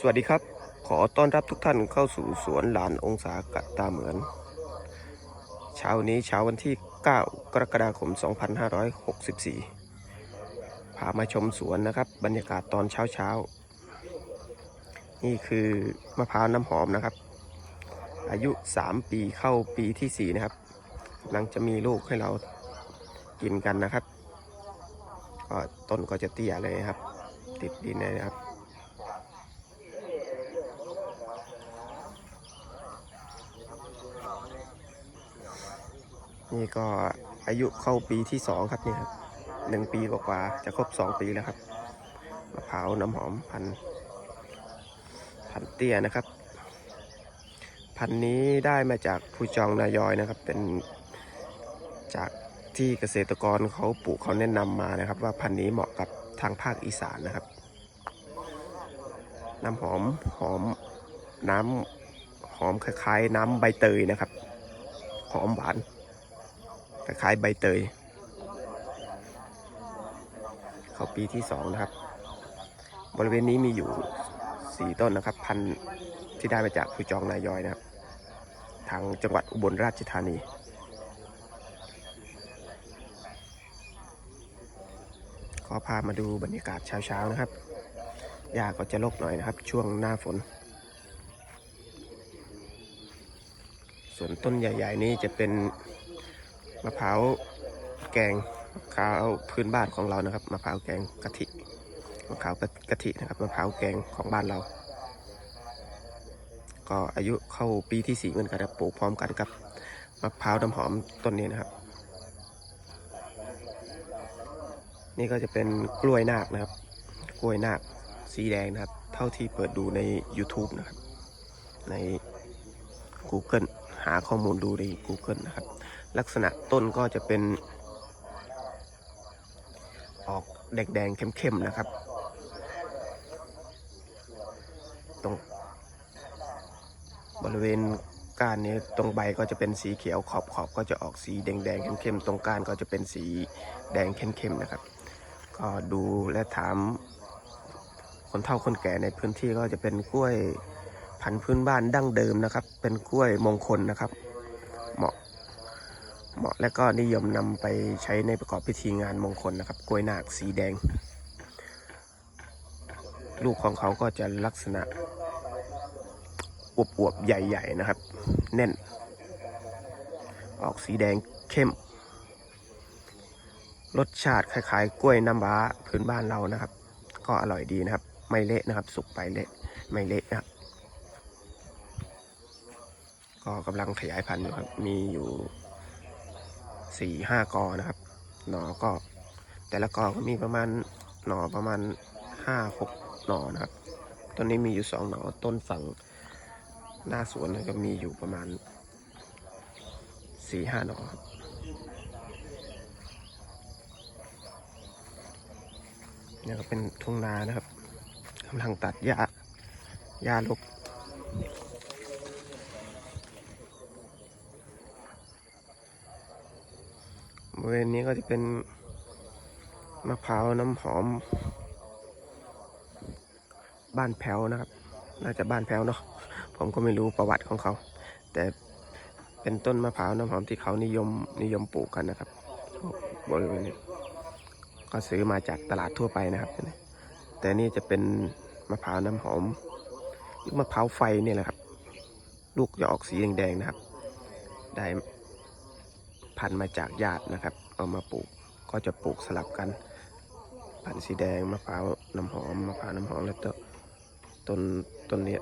สวัสดีครับ ขอต้อนรับทุกท่านเข้าสู่สวนหลานองศากะตาเหมือน เช้านี้เช้าวันที่ 9 กรกฎาคม 2564 พามาชมสวนนะครับ บรรยากาศตอนเช้าเช้า นี่คือมะพร้าวน้ำหอมนะครับ อายุ 3 ปีเข้าปีที่ 4 นะครับกำลังจะมีลูกให้เรากินกันนะครับก็ต้นก็จะเตี้ยเลยครับ ติดดินเลยนะครับ นี่ก็อายุเข้าปีที่สองครับนี่ครับหนึ่งปีกว่าๆจะครบสองปีแล้วครับมะพร้าวน้ำหอมพันพันเตี้ยนะครับ พันนี้ได้มาจากผู้จองนายอยนะครับ เป็นจากที่เกษตรกรเขาปลูกเขาแนะนำมานะครับ ว่าพันนี้เหมาะกับทางภาคอีสานนะครับ น้ำหอมหอมน้ำหอมคล้ายๆ น้ำใบเตยนะครับ หอมหวาน คล้ายๆใบเตย เขาปีที่สองนะครับ บริเวณนี้มีอยู่สี่ต้นนะครับ พันที่ได้มาจากผู้จองนายอยนะครับ ทางจังหวัดอุบลราชธานีขอพามาดูบรรยากาศเช้าๆนะครับ หญ้าก็จะรกหน่อยนะครับ ช่วงหน้าฝน ส่วนต้นใหญ่ ๆ นี้จะเป็น มะพร้าวแกงมะพร้าวพื้นบ้านของเรานะครับมะพร้าวแกงกะทิมะพร้าวกะทินะครับมะพร้าวแกงของบ้านเรา ก็อายุเข้าปีที่สี่เหมือนกันครับปลูกพร้อมกันกับมะพร้าวน้ำหอมต้นนี้นะครับ นี่ก็จะเป็นกล้วยนาคนะครับ กล้วยนาคสีแดงนะครับ เท่าที่เปิดดูใน YouTube นะครับ ใน Google หาข้อมูลดูใน Google นะครับ ลักษณะต้นก็จะเป็น ออกแดงๆเข้มๆนะครับ ตรง บริเวณก้านนี้ตรงใบก็จะเป็นสีเขียวขอบขอบก็จะออกสีแดงๆเข้มๆตรงก้านก็จะเป็นสีแดงเข้มๆนะครับ ก็ดูและถาม คนเฒ่าคนแก่ในพื้นที่ก็จะเป็นกล้วยพันธุ์พื้นบ้านดั้งเดิมนะครับ เป็นกล้วยมงคลนะครับ เหมาะ เหมาะและก็นิยมนำไปใช้ในประกอบพิธีงานมงคลนะครับ กล้วยนาคสีแดง ลูกของเขาก็จะลักษณะอวบๆใหญ่ ๆ นะครับ แน่น ออกสีแดงเข้ม รสชาติคล้ายๆ กล้วยน้ำว้าพื้นบ้านเรานะครับ ก็อร่อยดีนะครับ ไม่เละนะครับ สุกไปเละไม่เละนะครับก็กำลังขยายพันธุ์อยู่ครับ มีอยู่ สี่ห้ากอนะครับ หนอก็ แต่ละกอก็มีประมาณหน่อประมาณห้าหกหนอนะครับ ต้นนี้มีอยู่สองหน่อต้นฝั่งหน้าสวนก็มีอยู่ประมาณสี่ห้าหน่อครับนี่ก็เป็นทุ่งนานะครับกำลังตัดหญ้าหญ้าลก ริเวณนี้ก็จะเป็นมะพร้าวน้ำหอม บ้านแพ้วนะครับ น่าจะบ้านแพ้วเนาะผมก็ไม่รู้ประวัติของเขา แต่เป็นต้นมะพร้าวน้ำหอมที่เขานิยมนิยมปลูกกันนะครับ บริเวณนี้ก็ซื้อมาจากตลาดทั่วไปนะครับ แต่นี่จะเป็นมะพร้าวน้ำหอมมะพร้าวไฟนี่แหละครับ ลูกจะออกสีแดงๆนะครับ ได้ พันธุ์มาจากญาตินะครับ เอามาปลูกก็จะปลูกสลับกันพันธุ์สีแดงมะพร้าวน้ำหอมมะพร้าวน้ำหอมแล้วก็ต้นต้นนี้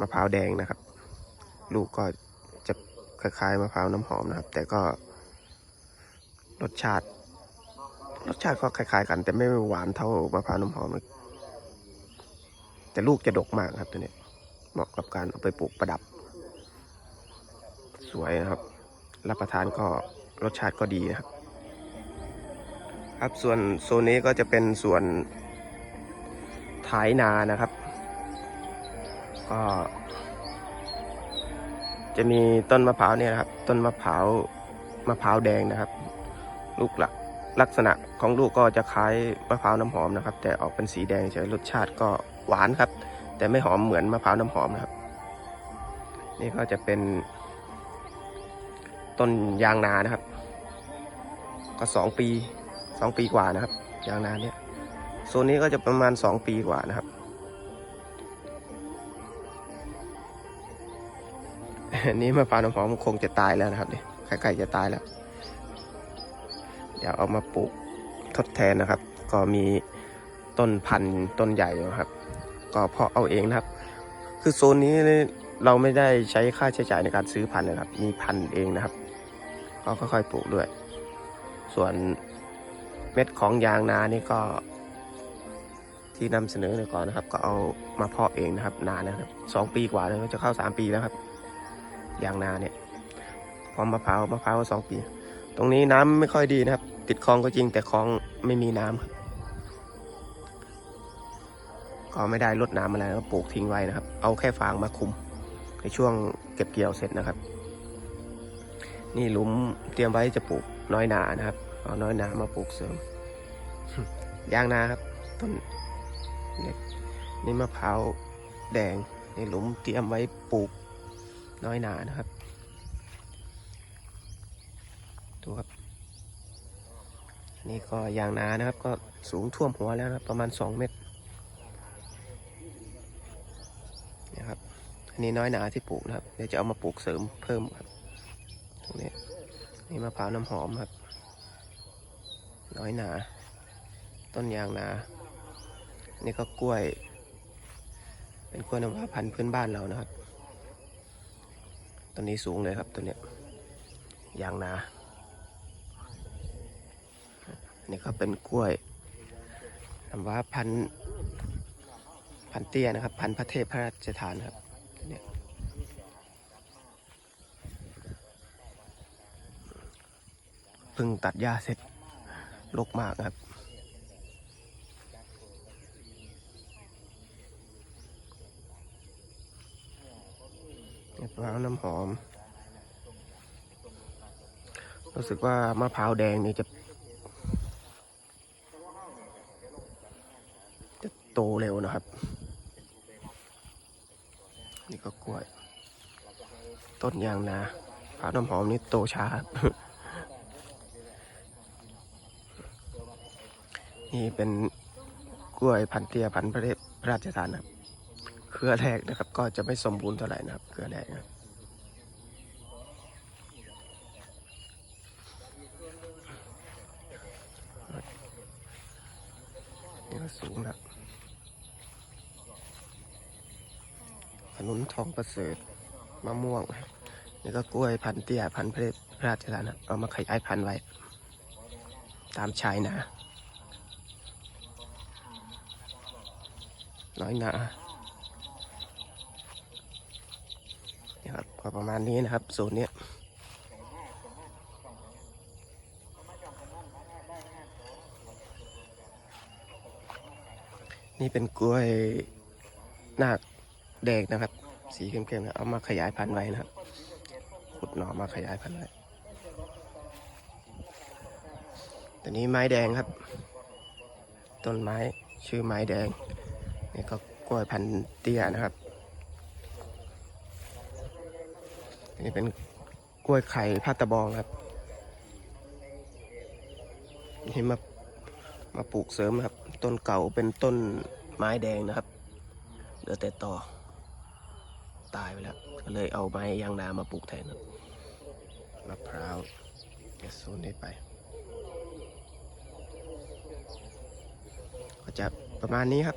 มะพร้าวแดงนะครับ ลูกก็จะคล้ายๆมะพร้าวน้ำหอมนะครับ แต่ก็รสชาติ รสชาติก็คล้ายๆกัน แต่ไม่หวานเท่ามะพร้าวน้ำหอมแต่ลูกจะดกมากครับตัวนี้เหมาะกับการเอาไปปลูกประดับ สวยนะครับ รับประทานก็รสชาติก็ดีนะครับ ครับส่วนโซนนี้ก็จะเป็นส่วนท้ายนานะครับ ก็ จะมีต้นมะพร้าวเนี่ยนะครับ ต้นมะพร้าวมะพร้าวแดงนะครับ ลูกหลักลักษณะของลูกก็จะคล้ายมะพร้าวน้ำหอมนะครับ แต่ออกเป็นสีแดงเฉยรสชาติก็หวานครับ แต่ไม่หอมเหมือนมะพร้าวน้ำหอมนะครับ นี่ก็จะเป็น ต้นยางนานะครับ ก็สองปีสองปีกว่านะครับ ยางนาเนี่ยโซนนี้ก็จะประมาณสองปีกว่านะครับ อันนี้มะพร้าวน้ำหอมคงจะตายแล้วนะครับเนี่ยใกล้ๆจะตายแล้ว เดี๋ยวเอามาปลูกทดแทนนะครับ ก็มีต้นพันธุ์ต้นใหญ่อยู่ครับ ก็เพาะเอาเองนะครับ คือโซนนี้เราไม่ได้ใช้ค่าใช้จ่ายในการซื้อพันธุ์นะครับ มีพันธุ์เองนะครับ ก็ค่อยๆปลูกด้วย ส่วนเม็ดของยางนานี่ก็ ที่นำเสนอเลยก่อนนะครับ ก็เอามาเพาะเองนะครับ นานนะครับสองปีกว่าแล้วจะเข้าสามปีแล้วครับ ยางนาเนี่ยพร้อมมะพร้าวมะพร้าวสองปี ตรงนี้น้ำไม่ค่อยดีนะครับ ติดคลองก็จริงแต่คลองไม่มีน้ำครับก็ไม่ได้ลดน้ำอะไรก็ปลูกทิ้งไว้นะครับ เอาแค่ฟางมาคุม ในช่วงเก็บเกี่ยวเสร็จนะครับ นี่หลุมเตรียมไว้จะปลูกน้อยนานะครับ เอาน้อยนามาปลูกเสริมยางนาครับ ต้นเล็กนี่มะพร้าวแดงในหลุมเตรียมไว้ปลูกน้อยนานะครับดูครับนี่ก็ยางนานะครับ ก็สูงท่วมหัวแล้วนะครับประมาณ 2 เมตรนะครับอันนี้น้อยนาที่ปลูกนะครับ เดี๋ยวจะเอามาปลูกเสริมเพิ่มครับ นี่มะพร้าวน้ำหอมครับ น้อยหนา ต้นยางนา นี่ก็กล้วย เป็นกล้วยน้ำว้าพันธุ์พื้นบ้านเรานะครับ ต้นนี้สูงเลยครับตัวเนี้ยยางนา นี่ก็เป็นกล้วยน้ำว้าพันธุ์พันเตี้ยนะครับ พันธุ์พระเทพพระราชทานครับเนี่ย เพิ่งตัดหญ้าเสร็จลกมากครับ มะพร้าวน้ำหอม รู้สึกว่ามะพร้าวแดงนี่จะ จะโตเร็วนะครับ นี่ก็กล้วย ต้นยางนามะพร้าวน้ำหอมนี่โตช้า นี่เป็นกล้วยพันเตี้ยพันพระเทพพระราชทานนะครับเครือแรกนะครับ ก็จะไม่สมบูรณ์เท่าไหร่นะครับเครือแรกนะนี่ก็สูงแล้วขนุนทองประเสริฐมะม่วงนี่ก็กล้วยพันเตี้ยพันพระพระราชทานนะเอามาขยายพันธุ์ไว้ ตามชายนา น้อยหนานี่ครับก็ประมาณนี้นะครับโซนเนี้ยนี่เป็นกล้วยนาคแดงนะครับ สีเข้มๆนะเอามาขยายพันธุ์ไว้นะครับขุดหน่อมาขยายพันธุ์ไว้ตัวนี้ไม้แดงครับ ต้นไม้ชื่อไม้แดง นี่ก็กล้วยพันธุ์เตี้ยนะครับนี่เป็นกล้วยไข่พัดตะบองครับนี่มามาปลูกเสริมครับ ต้นเก่าเป็นต้นไม้แดงนะครับเหลือแต่ต่อตายไปแล้วก็เลยเอาไม้ยางนามาปลูกแทนครับมะพร้าวเดี๋ยวโซนนี้ไป ก็จะประมาณนี้ครับ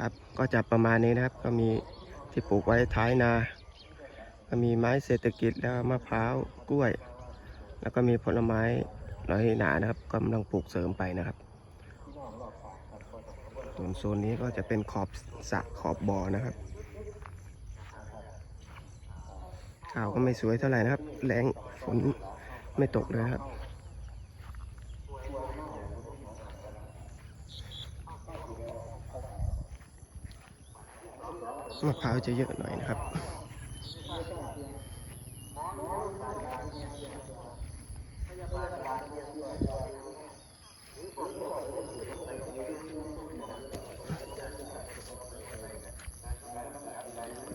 ครับ ก็จะประมาณนี้นะครับ ก็มีที่ปลูกไว้ท้ายนา ก็มีไม้เศรษฐกิจแล้วมะพร้าวกล้วย แล้วก็มีผลไม้น้อยหนานะครับกำลังปลูกเสริมไปนะครับส่วนโซนนี้ก็จะเป็นขอบสะขอบบ่อนะครับข่าวก็ไม่สวยเท่าไหร่นะครับแรงฝนไม่ตกเลยครับ มะพร้าวจะเยอะหน่อยนะครับ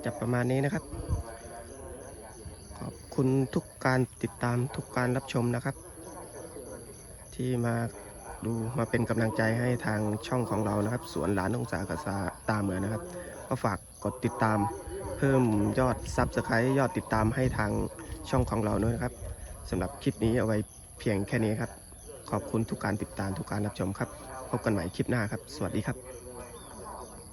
จะประมาณนี้นะครับ ขอบคุณทุกการติดตามทุกการรับชมนะครับ ที่มาดูมาเป็นกำลังใจให้ทางช่องของเรานะครับ สวนหลานองศากษาตาเหมือนนะครับ ก็ฝาก กดติดตามเพิ่มยอดซับสไครต์ยอดติดตามให้ทางช่องของเราด้วยนะครับสำหรับคลิปนี้เอาไว้เพียงแค่นี้ครับ ขอบคุณทุกการติดตามทุกการรับชมครับ พบกันใหม่คลิปหน้าครับ สวัสดีครับ